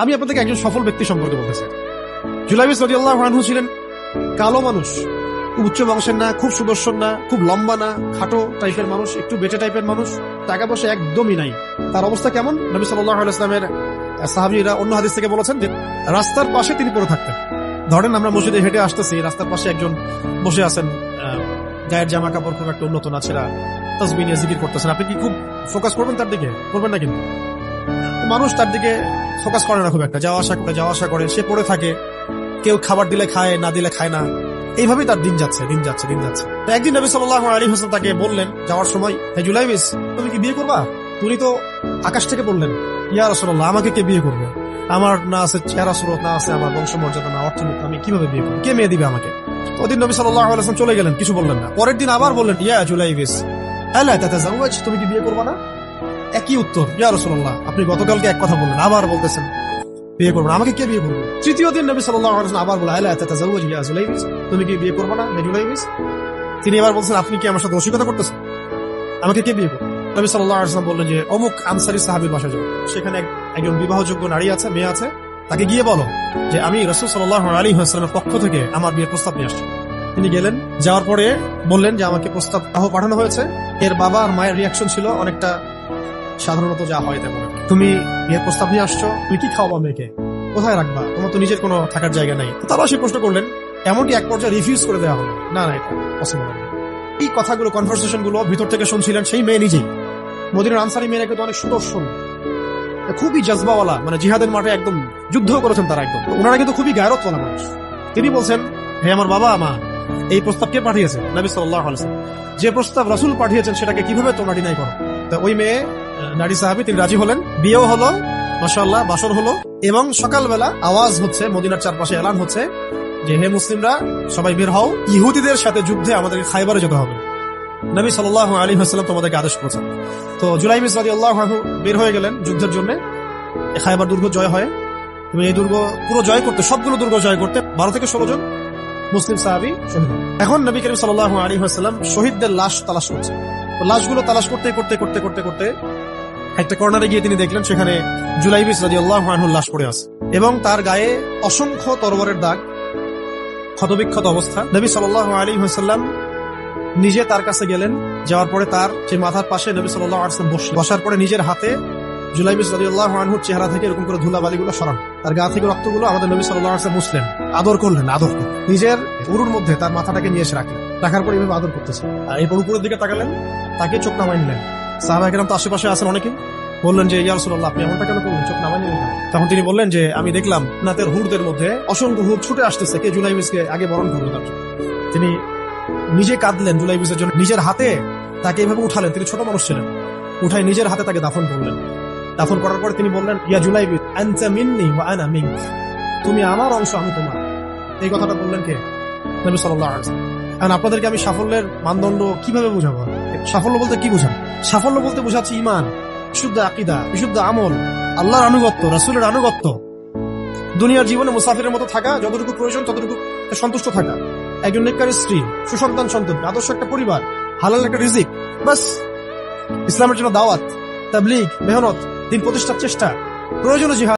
আমি আপনাদেরকে একজন সফল ব্যক্তি সম্পর্কে বলতেছি। জুলাইবিস রাদিয়াল্লাহু আনহু ছিলেন কালো মানুষ উচ্চ বংশের না, খুব সুদর্শন না, খুব লম্বা না, খাটো টাইপের মানুষ, একটু বেটে টাইপের মানুষ, টাকা পয়সা একদমই নাই। তার অবস্থা কেমন? নবী আলাইহি ইসলামের সাহাবীরা অন্য হাদিস থেকে বলেছেন যে, রাস্তার পাশে তিনি পড়ে থাকতেন। ধরেন আমরা মসজিদে হেঁটে আসতেছি, রাস্তার পাশে একজন বসে আছেন গায়ের জামা কাপড় খুব একটা উন্নত না ছেড়া, তসবি নিয়ে জিকির করতেছেন। আপনি কি খুব ফোকাস করবেন তার দিকে? করবেন না কিন্তু। মানুষ তার দিকে ফোকাস করে না খুব একটা। যাওয়া আসা করে যাওয়া আসা করে, সে পড়ে থাকে। কেউ খাবার দিলে খায়, না দিলে খায় না। এইভাবেই তার দিন যাচ্ছে দিন যাচ্ছে দিন যাচ্ছে। একদিন নবী সাল্লাল্লাহু আলাইহি ওয়াসাল্লাম তাকে বললেন, যাওয়ার সময়, হে জুলাইবিস তুমি কি বিয়ে করবা? তুমি তো আকাশ থেকে বললেন ইয়া রাসূলুল্লাহ, আমাকে কে বিয়ে করবে? আমার না আছে চেহারা সুরত, না আছে আমার বংশমর্যাদা, না অর্থনীতি, আমি কীভাবে বিয়ে করব? কে মেয়ে দিবে আমাকে? ওদিন নবী সাল্লাল্লাহু আলাইহি চলে গেলেন, কিছু বললেন না। পরের দিন আবার বললেন, ইয়া জুলাইবিস আলা তাতাজাওয়াজ, তুমি কি বিয়ে করবা না? একই উত্তর। ইয়া রাসূলুল্লাহ, আপনি গতকালকে এক কথা বললেন, আবার বলতেছেন। বিয়ে করব আমাকে কে বিয়ে করবে? তৃতীয় দিন নবী ওয়াসাল্লাম আবার বলে আলা জুলাইবিস তুমি কি বিয়ে করবে না? মেজুলাইবিস তিনি এবার বলছেন, আপনি কি আমার সাথে রসিকতা করতেছেন? আমাকে কে বিয়ে করবে? নবী সাল্লাল্লাহু আলাইহি ওয়াসাল্লাম বললেন যে, অমুক আনসারী সাহাবীর বাসায় যাও। সেখানে একজন বিবাহযোগ্য নারী আছে, মেয়ে আছে। তাকে গিয়ে বলো যে, আমি রসুল সাল্লাল্লাহু আলাইহি ওয়াসাল্লামের পক্ষ থেকে আমার বিয়ের প্রস্তাব নিয়ে আসছি। তিনি গেলেন, যাওয়ার পরে বললেন যে, আমাকে প্রস্তাব পাঠানো হয়েছে। এর বাবা আর মায়ের রিয়াকশন ছিল অনেকটা সাধারণত যা হয় তেমন তুমি বিয়ের প্রস্তাব নিয়ে আসছো, তুমি কি খাওয়াবা মেয়েকে? কোথায় রাখবা? তোমার তো নিজের কোনো থাকার জায়গা নাই। তারাও সে প্রশ্ন করলেন, এমনকি এক পর্যায়ে রিফিউজ করে দেওয়া হলো। না না, এটা পসিবল এই কথাগুলো কনভারসেশনগুলো ভিতর থেকে শুনছিলেন সেই মেয়ে নিজেই। মদিনার আনসারি মেয়েরা কিন্তু অনেক সুদর্শন। খুবই জজবাওয়ালা মানে জিহাদের মাঠে একদম যুদ্ধ করেছেন তারা একদম। ওনারা কিন্তু খুবই গায়রতওয়ালা মানুষ। তিনি বলছেন, হে আমার বাবা, মা, এই প্রস্তাব কে পাঠিয়েছে নবী ওয়াসাল্লাম। যে প্রস্তাব রাসূল পাঠিয়েছেন, সেটাকে কীভাবে তোমরা ডিনাই করো? তা ওই মেয়ে নারী সাহাবী, তিনি রাজি হলেন। বিয়েও হলো, মাশাআল্লাহ, বাসর হলো। এবং সকালবেলা আওয়াজ হচ্ছে, মদিনার চারপাশে এলান হচ্ছে যে, হে মুসলিমরা, সবাই বের হও। ইহুদিদের সাথে যুদ্ধে আমাদেরকে খাইবারে যেতে হবে। নবী সাল্লাল্লাহু আলাইহি ওয়াসাল্লাম তোমাদেরকে আদেশ করেছেন। তো জুলাই মিস রাদিয়াল্লাহু আনহু বের হয়ে গেলেন যুদ্ধের জন্য। খাইবার দুর্গ জয় হয়। এবং এই দুর্গ পুরো জয় করতে, সবগুলো দুর্গ জয় করতে বারো থেকে ষোলো জন মুসলিম সাহাবি শহীদ এখন নবী করিম সাল্লাল্লাহু আলী ওয়াসাল্লাম শহীদদের লাশ তালাশ করছে লাশগুলো তালাশ করতে করতে করতে করতে করতে একটা কর্নারে গিয়ে তিনি দেখলেন, সেখানে জুলাইবিস রাদিয়াল্লাহু আনহুর লাশ পড়ে আছে। এবং তার গায়ে অসংখ্য তরবারের দাগ, ক্ষতবিক্ষত অবস্থা। নবী সাল্লাল্লাহু আলাইহি ওয়াসাল্লাম নিজে তার কাছে গেলেন, যাওয়ার পরে তার যে মাথার পাশে নবী ওয়াসাল্লাম বসলেন। বসার পরে নিজের হাতে জুলাই জুলাইবিস রাদিয়াল্লাহু আনহুর চেহারা থেকে এরকম করে ধুলা বালিগুলো সরান। তার গা থেকে রক্তগুলো আমাদের নবী সাল্লাল্লাহু আলাইহি ওয়াসাল্লাম মুসলেন আদর করলেন আদর করলেন। নিজের উরুর মধ্যে তার মাথাটাকে নিয়ে এসে রাখলেন। রাখার পর আদর করতেছে। এরপর উপরের দিকে তাকালেন তাকে চোখ নামাই নিলেন। সাহাবাহিকেরাম তো আশেপাশে আছেন অনেকে। বললেন যে, ইয়া রাসূলুল্লাহ, আপনি এমনটা কেন করলেন? চোখ নামাই তখন তিনি বললেন যে, আমি দেখলাম নাতের হুরদের মধ্যে অসংখ্য হুর ছুটে আসতেছে। কে জুলাইবিসকে আগে বরণ করবে তার। তিনি নিজে কাঁদলেন জুলাইবিসের জন্য। নিজের হাতে তাকে এভাবে উঠালেন। তিনি ছোট মানুষ ছিলেন। উঠাই নিজের হাতে তাকে দাফন করলেন। দাফন করার পরে তিনি বললেন, ইয়া আনতা মিন্নি তুমি আমার অংশ, আমি তোমার। এই কথাটা বললেন কে? নবী সাল্লাল্লাহু এখন আপনাদেরকে আমি সাফল্যের মানদণ্ড কীভাবে বুঝাবো? সাফল্য বলতে কি বুঝান সাফল্য বলতে বোঝাচ্ছি ইমান বিশুদ্ধ আকিদা, বিশুদ্ধ আমল, আল্লাহর আনুগত্য, রাসূলের আনুগত্য। দুনিয়ার জীবনে মুসাফিরের মতো থাকা, যতটুকু প্রয়োজন, ততটুকু সন্তুষ্ট থাকা। একজন নেককারী স্ত্রী, সুসন্তান সন্তান আদর্শ একটা পরিবার, হালাল একটা রিজিক বাস ইসলামের জন্য দাওয়াত, তাবলিগ, মেহনত, দিন প্রতিষ্ঠার চেষ্টা, প্রয়োজনীয় জিহাদ